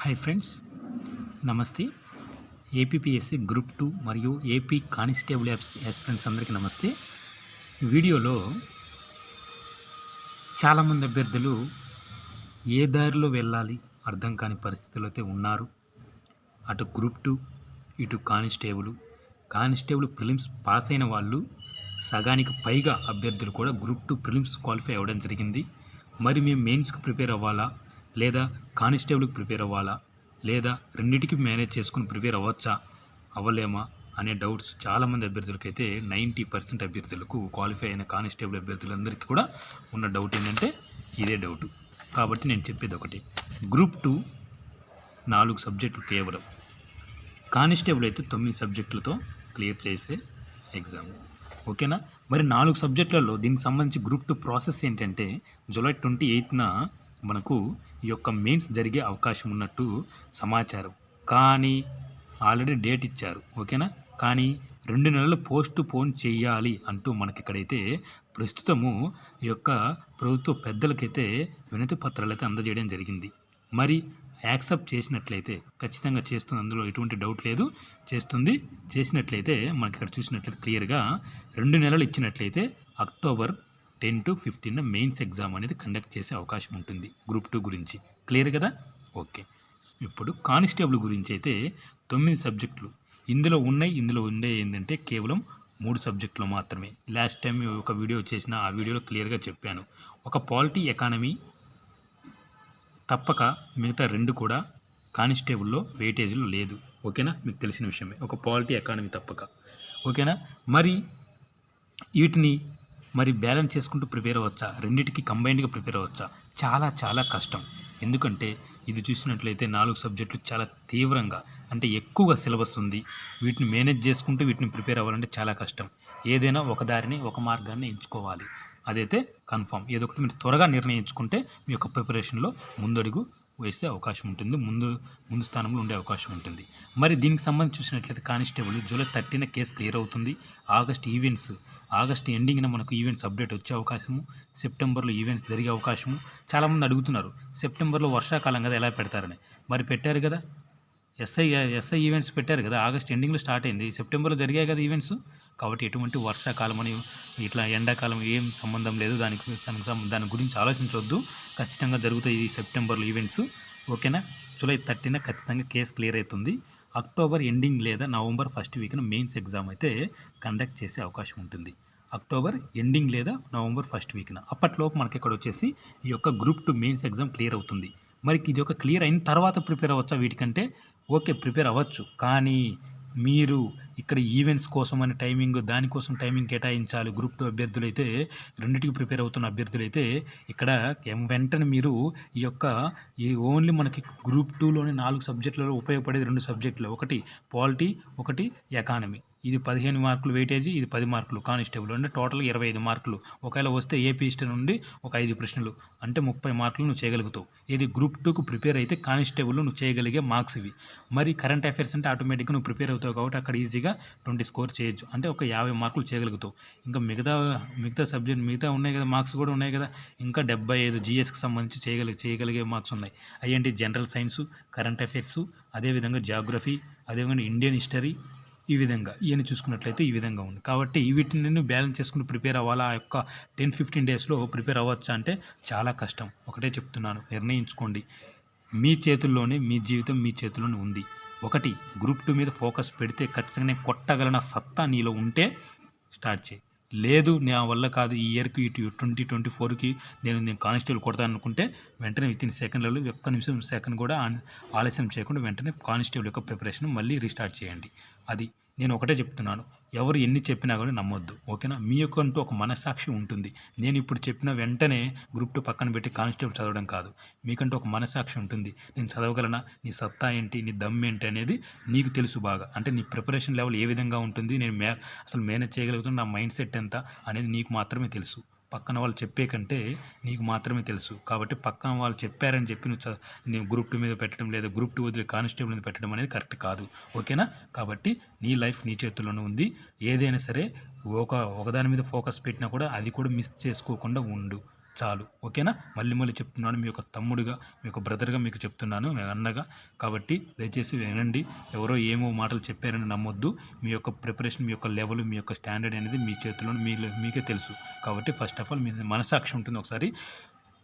Hi friends నమస్తే. APPSC group two మరియు AP constable aspirants అందరికీ నమస్తే. వీడియోలో చాలామంది అభ్యర్థులు ఏ దారిలో వెళ్ళాలి అర్థం కాని పరిస్థితుల్లో అయితే ఉన్నారు. అటు గ్రూప్ టూ ఇటు కానిస్టేబుల్. కానిస్టేబుల్ ప్రిలిమ్స్ పాస్ అయిన వాళ్ళు సగానికి పైగా అభ్యర్థులు కూడా గ్రూప్ టూ ప్రిలిమ్స్ క్వాలిఫై అవ్వడం జరిగింది. మరి మేము మెయిన్స్కి ప్రిపేర్ అవ్వాలా? లేదా కానిస్టేబుల్కి ప్రిపేర్ అవ్వాలా? లేదా రెండింటికి మేనేజ్ చేసుకుని ప్రిపేర్ అవ్వచ్చా? అవ్వలేమా? అనే డౌట్స్ చాలామంది అభ్యర్థులకైతే నైంటీ పర్సెంట్ అభ్యర్థులకు క్వాలిఫై అయిన కానిస్టేబుల్ అభ్యర్థులందరికీ కూడా ఉన్న డౌట్ ఏంటంటే ఇదే డౌట్. కాబట్టి నేను చెప్పేది ఒకటి. గ్రూప్ టూ నాలుగు సబ్జెక్టులు కేవలం. కానిస్టేబుల్ అయితే తొమ్మిది సబ్జెక్టులతో క్లియర్ చేసే ఎగ్జామ్. ఓకేనా? మరి నాలుగు సబ్జెక్టులలో దీనికి సంబంధించి గ్రూప్ టూ ప్రాసెస్ ఏంటంటే జూలై ట్వంటీ ఎయిత్న మనకు ఈ యొక్క మెయిన్స్ జరిగే అవకాశం ఉన్నట్టు సమాచారం. కానీ ఆల్రెడీ డేట్ ఇచ్చారు. ఓకేనా కానీ రెండు నెలలు పోస్ట్ పోన్ చేయాలి అంటూ మనకి ఇక్కడైతే ప్రస్తుతము ఈ యొక్క ప్రభుత్వ పెద్దలకైతే వినతి పత్రాలు అయితే అందజేయడం జరిగింది. మరి యాక్సెప్ట్ చేసినట్లయితే ఖచ్చితంగా చేస్తుంది. అందులో ఎటువంటి డౌట్ లేదు. చేస్తుంది. చేసినట్లయితే మనకి ఇక్కడ చూసినట్లయితే క్లియర్గా రెండు నెలలు ఇచ్చినట్లయితే October ten to fifteen mains exam అనేది కండక్ట్ చేసే అవకాశం ఉంటుంది గ్రూప్ టూ గురించి. క్లియర్ కదా? ఓకే. ఇప్పుడు కానిస్టేబుల్ గురించి అయితే తొమ్మిది సబ్జెక్టులు. ఇందులో ఉన్నాయి ఇందులో ఉండే ఏంటంటే కేవలం మూడు సబ్జెక్టులు మాత్రమే. లాస్ట్ టైం ఒక వీడియో చేసిన ఆ వీడియోలో క్లియర్గా చెప్పాను. ఒక పాలిటీ ఎకానమీ తప్పక మిగతా రెండు కూడా కానిస్టేబుల్లో వెయిటేజీలు లేదు. ఓకేనా? మీకు తెలిసిన విషయమే. ఒక పాలిటీ ఎకానమీ తప్పక. ఓకేనా? మరి వీటిని మరి బ్యాలెన్స్ చేసుకుంటూ ప్రిపేర్ అవ్వచ్చా? రెండింటికి కంబైన్డ్గా ప్రిపేర్ అవ్వచ్చా? చాలా చాలా కష్టం. ఎందుకంటే ఇది చూసినట్లయితే నాలుగు సబ్జెక్టులు చాలా తీవ్రంగా అంటే ఎక్కువగా సిలబస్ ఉంది. వీటిని మేనేజ్ చేసుకుంటూ వీటిని ప్రిపేర్ అవ్వాలంటే చాలా కష్టం. ఏదైనా ఒక దారిని ఒక మార్గాన్ని ఎంచుకోవాలి. అదైతే కన్ఫామ్. ఏదో ఒకటి మీరు త్వరగా నిర్ణయించుకుంటే మీ యొక్క ప్రిపరేషన్లో ముందడుగు వేసే అవకాశం ఉంటుంది. ముందు ముందు స్థానంలో ఉండే అవకాశం ఉంటుంది. మరి దీనికి సంబంధించి చూసినట్లయితే కానిస్టేబుల్ జూలై థర్టీన కేసు క్లియర్ అవుతుంది. ఆగస్ట్ ఈవెంట్స్ ఆగస్ట్ ఎండింగ్న మనకు ఈవెంట్స్ అప్డేట్ వచ్చే అవకాశము. సెప్టెంబర్లో ఈవెంట్స్ జరిగే అవకాశము. చాలామంది అడుగుతున్నారు. సెప్టెంబర్లో వర్షాకాలం కదా ఎలా పెడతారని. మరి పెట్టారు కదా? ఎస్ఐ ఎస్ఐ ఈవెంట్స్ పెట్టారు కదా ఆగస్ట్ ఎండింగ్లో స్టార్ట్ అయింది. సెప్టెంబర్లో జరిగాయి కదా ఈవెంట్స్ కాబట్టి ఎటువంటి వర్షాకాలం అని ఇట్లా ఎండాకాలం ఏం సంబంధం లేదు. దానికి దాని గురించి ఆలోచించవద్దు ఖచ్చితంగా జరుగుతాయి ఈ సెప్టెంబర్లో ఈవెంట్స్ ఓకేనా? జూలై థర్టీన ఖచ్చితంగా కేసు క్లియర్ అవుతుంది. అక్టోబర్ ఎండింగ్ లేదా నవంబర్ ఫస్ట్ వీక్న మెయిన్స్ ఎగ్జామ్ అయితే కండక్ట్ చేసే అవకాశం ఉంటుంది. అక్టోబర్ ఎండింగ్ లేదా నవంబర్ ఫస్ట్ వీక్న అప్పట్లోపు మనకి ఇక్కడ వచ్చేసి ఈ యొక్క group two mains exam clear అవుతుంది. మరి ఇది ఒక క్లియర్ అయిన తర్వాత ప్రిపేర్ అవ్వచ్చా వీటికంటే? ఓకే ప్రిపేర్ అవ్వచ్చు. కానీ మీరు ఇక్కడ ఈవెంట్స్ కోసం అనే టైమింగ్ దానికోసం టైమింగ్ కేటాయించాలి. గ్రూప్ టూ అభ్యర్థులు అయితే రెండింటికి ప్రిపేర్ అవుతున్న అభ్యర్థులు అయితే ఇక్కడ వెంటనే మీరు ఈ యొక్క ఈ ఓన్లీ మనకి గ్రూప్ టూలోని నాలుగు సబ్జెక్టులలో ఉపయోగపడేది రెండు సబ్జెక్టులు. ఒకటి పాలిటీ ఒకటి ఎకానమీ. ఇది పదిహేను మార్కులు వెయిటేజీ ఇది పది మార్కులు కానిస్టేబుల్ అంటే టోటల్ ఇరవై ఐదు మార్కులు. ఒకవేళ వస్తే ఏపీ హిస్టరీ నుండి ఒక ఐదు ప్రశ్నలు అంటే ముప్పై మార్కులు నువ్వు చేయగలుగుతావు. ఇది గ్రూప్ టూకు ప్రిపేర్ అయితే కానిస్టేబుల్ నువ్వు చేయగలిగే మార్క్స్ ఇవి. మరి కరెంట్ అఫైర్స్ అంటే ఆటోమేటిక్గా నువ్వు ప్రిపేర్ అవుతావు కాబట్టి అక్కడ ఈజీగా ట్వంటీ స్కోర్ చేయొచ్చు. అంటే ఒక యాభై మార్కులు చేయగలుగుతావు. ఇంకా మిగతా మిగతా సబ్జెక్ట్ మిగతా ఉన్నాయి కదా మార్క్స్ కూడా ఉన్నాయి కదా ఇంకా డెబ్బై ఐదు జిఎస్కి సంబంధించి చేయగలిగే చేయగలిగే మార్క్స్ ఉన్నాయి. అయ్యంటి జనరల్ సైన్సు కరెంట్ అఫైర్స్ అదేవిధంగా జాగ్రఫీ అదేవిధంగా ఇండియన్ హిస్టరీ ఈ విధంగా ఈయన చూసుకున్నట్లయితే ఈ విధంగా ఉంది. కాబట్టి వీటిని నేను బ్యాలెన్స్ చేసుకుని ప్రిపేర్ అవ్వాలా? ఆ యొక్క టెన్ ఫిఫ్టీన్ డేస్లో ప్రిపేర్ అవ్వచ్చా అంటే చాలా కష్టం. ఒకటే చెప్తున్నాను నిర్ణయించుకోండి. మీ చేతుల్లోనే మీ జీవితం మీ చేతుల్లోనే ఉంది. ఒకటి గ్రూప్ టూ మీద ఫోకస్ పెడితే ఖచ్చితంగా కొట్టగలన సత్తా నీలో ఉంటే స్టార్ట్ చేయి. లేదు నా వల్ల కాదు ఈ ఇయర్కి ఇటు ట్వంటీ ట్వంటీ ఫోర్కి నేను నేను కానిస్టేబుల్ కొడతాను అనుకుంటే వెంటనే విత్ ఇన్ సెకండ్లలో ఒక్క నిమిషం సెకండ్ కూడా ఆలస్యం చేయకుండా వెంటనే కానిస్టేబుల్ యొక్క ప్రిపరేషన్ మళ్ళీ రీస్టార్ట్ చేయండి. అది. నేను ఒకటే చెప్తున్నాను. ఎవరు ఎన్ని చెప్పినా కూడా నమ్మొద్దు. ఓకేనా? మీ యొక్క అంటూ ఒక మనస్సాక్షి ఉంటుంది. నేను ఇప్పుడు చెప్పిన వెంటనే గ్రూప్ టూ పక్కన పెట్టి కానిస్టేబుల్ చదవడం కాదు. మీకంటూ ఒక మనస్సాక్షి ఉంటుంది. నేను చదవగలనా? నీ సత్తా ఏంటి? నీ దమ్ ఏంటి అనేది నీకు తెలుసు బాగా. అంటే నీ ప్రిపరేషన్ లెవెల్ ఏ విధంగా ఉంటుంది? నేను మే అసలు మేనేజ్ చేయగలుగుతున్నా నా మైండ్ సెట్ ఎంత అనేది నీకు మాత్రమే తెలుసు. పక్కన వాళ్ళు చెప్పే కంటే నీకు మాత్రమే తెలుసు. కాబట్టి పక్కన వాళ్ళు చెప్పారని చెప్పి నువ్వు నువ్వు గ్రూప్ టూ మీద పెట్టడం లేదా గ్రూప్ టూ వదిలి కానిస్టేబుల్ మీద పెట్టడం అనేది కరెక్ట్ కాదు. ఓకేనా? కాబట్టి నీ లైఫ్ నీ చేతుల్లోనే ఉంది. ఏదైనా సరే ఒక ఒకదాని మీద ఫోకస్ పెట్టినా కూడా అది కూడా మిస్ చేసుకోకుండా ఉండు. చాలు ఓకేనా? మళ్ళీ మళ్ళీ చెప్తున్నాను మీ యొక్క తమ్ముడుగా మీ యొక్క బ్రదర్గా మీకు చెప్తున్నాను మీ అన్నగా. కాబట్టి దయచేసి వినండి ఎవరో ఏమో మాటలు చెప్పారని నమ్మొద్దు. మీ యొక్క ప్రిపరేషన్ మీ యొక్క లెవెల్ మీ యొక్క స్టాండర్డ్ అనేది మీ చేతిలో మీ మీకే తెలుసు. కాబట్టి ఫస్ట్ ఆఫ్ ఆల్ మీ మనసాక్షి ఉంటుంది ఒకసారి.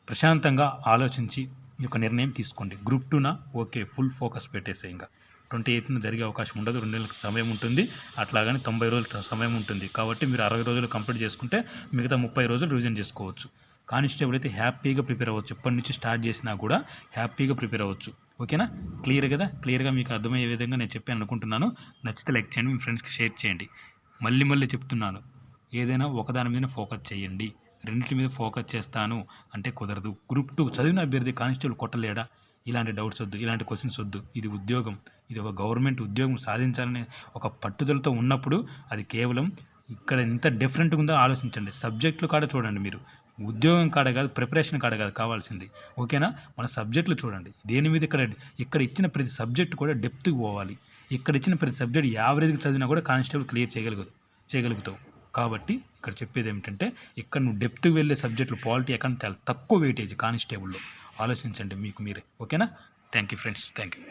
ప్రశాంతంగా ఆలోచించి ఈ యొక్క నిర్ణయం తీసుకోండి. గ్రూప్ టూన? ఓకే ఫుల్ ఫోకస్ పెట్టేసే ఇంకా. ట్వంటీ ఎయిత్న జరిగే అవకాశం ఉండదు రెండు నెలలకు సమయం ఉంటుంది. అట్లాగని తొంభై రోజులు సమయం ఉంటుంది. కాబట్టి మీరు అరవై రోజులు కంప్లీట్ చేసుకుంటే మిగతా ముప్పై రోజులు రివిజన్ చేసుకోవచ్చు. కానిస్టేబుల్ అయితే హ్యాపీగా ప్రిపేర్ అవ్వచ్చు. ఎప్పటి నుంచి స్టార్ట్ చేసినా కూడా హ్యాపీగా ప్రిపేర్ అవ్వచ్చు. ఓకేనా? క్లియర్ కదా? క్లియర్గా మీకు అర్థమయ్యే విధంగా నేను చెప్పాను అనుకుంటున్నాను. నచ్చితే లైక్ చేయండి మీ ఫ్రెండ్స్కి షేర్ చేయండి. మళ్ళీ మళ్ళీ చెప్తున్నాను. ఏదైనా ఒకదాని మీద ఫోకస్ చేయండి. రెండింటి మీద ఫోకస్ చేస్తాను. అంటే కుదరదు. గ్రూప్ టూ చదివిన అభ్యర్థి కానిస్టేబుల్ కొట్టలేడా? ఇలాంటి డౌట్స్ వద్దు. ఇలాంటి క్వశ్చన్స్ వద్దు. ఇది ఉద్యోగం. ఇది ఒక గవర్నమెంట్ ఉద్యోగం సాధించాలనే ఒక పట్టుదలతో ఉన్నప్పుడు అది కేవలం ఇక్కడ ఎంత డిఫరెంట్గా ఉందో ఆలోచించండి. సబ్జెక్టులు కాడ చూడండి మీరు. ఉద్యోగం కాడ కాదు ప్రిపరేషన్ కాడ కాదు కావాల్సింది. ఓకేనా? మన సబ్జెక్టులు చూడండి. దేని మీద ఇక్కడ ఇక్కడ ఇచ్చిన ప్రతి సబ్జెక్ట్ కూడా డెప్త్కి పోవాలి. ఇక్కడ ఇచ్చిన ప్రతి సబ్జెక్ట్ యావరేజ్కి చదివినా కూడా కానిస్టేబుల్ క్లియర్ చేయగలుగు చేయగలుగుతావు. కాబట్టి ఇక్కడ చెప్పేది ఏమిటంటే ఇక్కడ నువ్వు డెప్త్కి వెళ్ళే సబ్జెక్టులు పాలిటీ అకౌంట్ చాలా తక్కువ వెయిటేజ్ కానిస్టేబుల్లో ఆలోచించండి మీకు మీరే. ఓకేనా? Thank you friends thank you